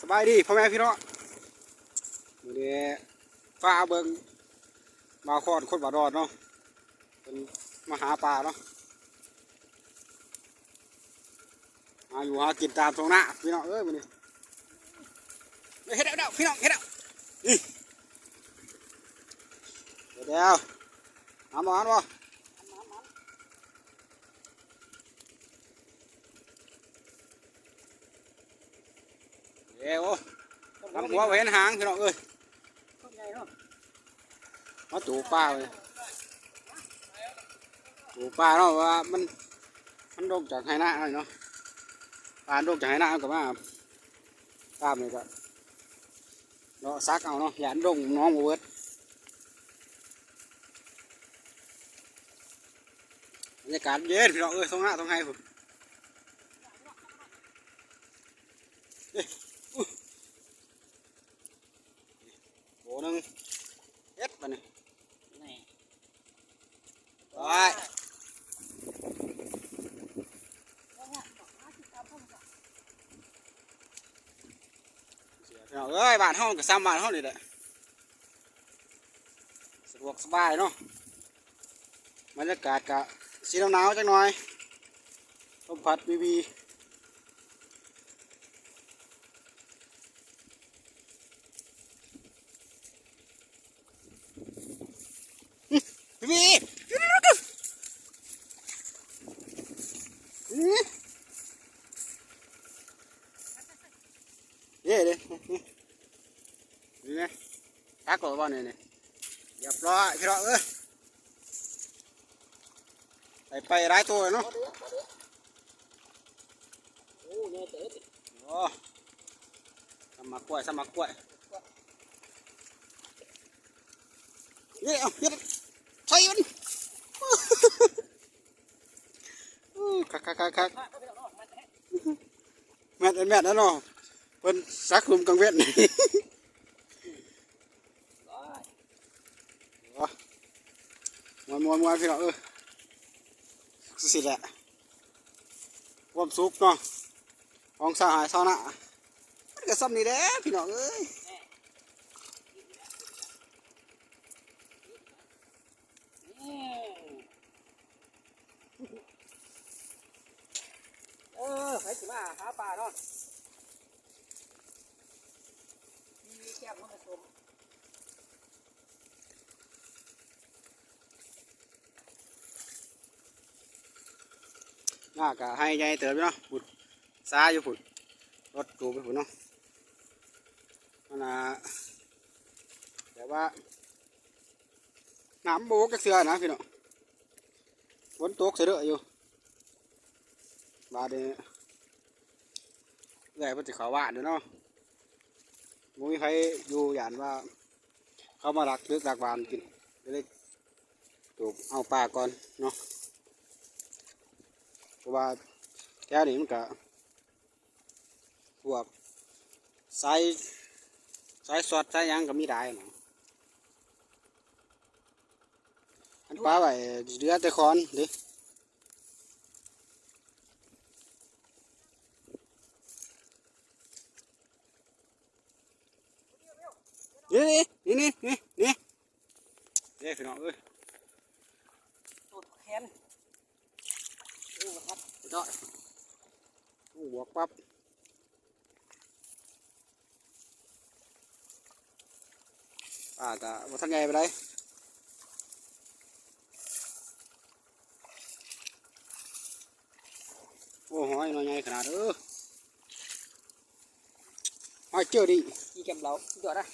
สบายดีพ่อแม่พี่น้องมื้อนี้ฟ้าเบิงมาคอนคนบาดอนเนาะเป็นมาหาปลาเนาะหาอยู่หากินตามท้องนาพี่น้องเอ้ยมื้อนี้เฮ้ยเฮ็ดเอาเด้อพี่น้องเฮ็ดเอานี่เดี๋ยวเดี๋ยวหาหมอนบ่ เดี๋ยวทำหัวไว้เห็นหางพี่น้องเอ้ยมาจูปลาเลยจูปลาเนาะว่ามันมันโดกจากไหหน้าหน่อยเนาะปลาโดกจากไหหน้าเอากับว่าตามนี่ก็เนาะซักเอาเนาะอย่าดงน้องบ่เบิดบรรยากาศเย็นพี่น้องเอ้ยตรงหน้าตรงให้ผมโบหนึงเอ็ดมาเนี่ยไป เน้องเอ้ยบ้านห้องกับซ้ำบ้านห้องนี่แหละสะดวกสบายเนาะบรรยากาศกะสีหนาวๆจังหน่อยลมพัดวีวีวีวีอื้อ เย้เลยนี่ไงตักกอบ้านนี่นี่เรียบร้อยพี่น้อเอ้ยไปไปหลายตัวเนาะโอ้ยเต๋อโอ้สมักกล้วยสมักกล้วยนี่เอาเฮ็ดใส่มันคักคักคักคักแม่นแม่นแล้วเนาะ เพิ่นสักคุมกังเวทนี่มวนมวนมวนพี่น้องเออสิแหละควา น่านะมันก็ซ้ำนี่แหละพี่น้องเอ้ยเออไปสิมาหาปลาเนาะมีแก้มมันผสมน่ากะให้ใหญ่เติบเนาะฝุ่นซาอยู่ฝุ่นรถจูไปฝุ่นเนาะมันนะแต่ว่าน้ำโบกกระเสือนะพี่เน้องฝนตกเสืออยู่บาดนี้เอื้อยเพิ่นสิเขาว่าด้อเนาะ บ่มีใครอยู่ย่านว่า เขามาลักลึกลักบานกินก็เลยจูบเอาปลาก่อนเนาะเพราะว่าแถวนี้มันก็พวกสายสายสอดสายหยังก็มีได้เนาะอันปลาไว้เรือแต่คอนดิ นี่นี่นี่นี่นี่เด้พี่น้องเอ้ยตูดแขนดูครับยอดบวกปั๊บอ่ากะว่าทันไงไปเลยโอ้หอยน้อยใหญ่ขนาดเออหอยเจอดิกี่แก้มเราสุดยอดนะ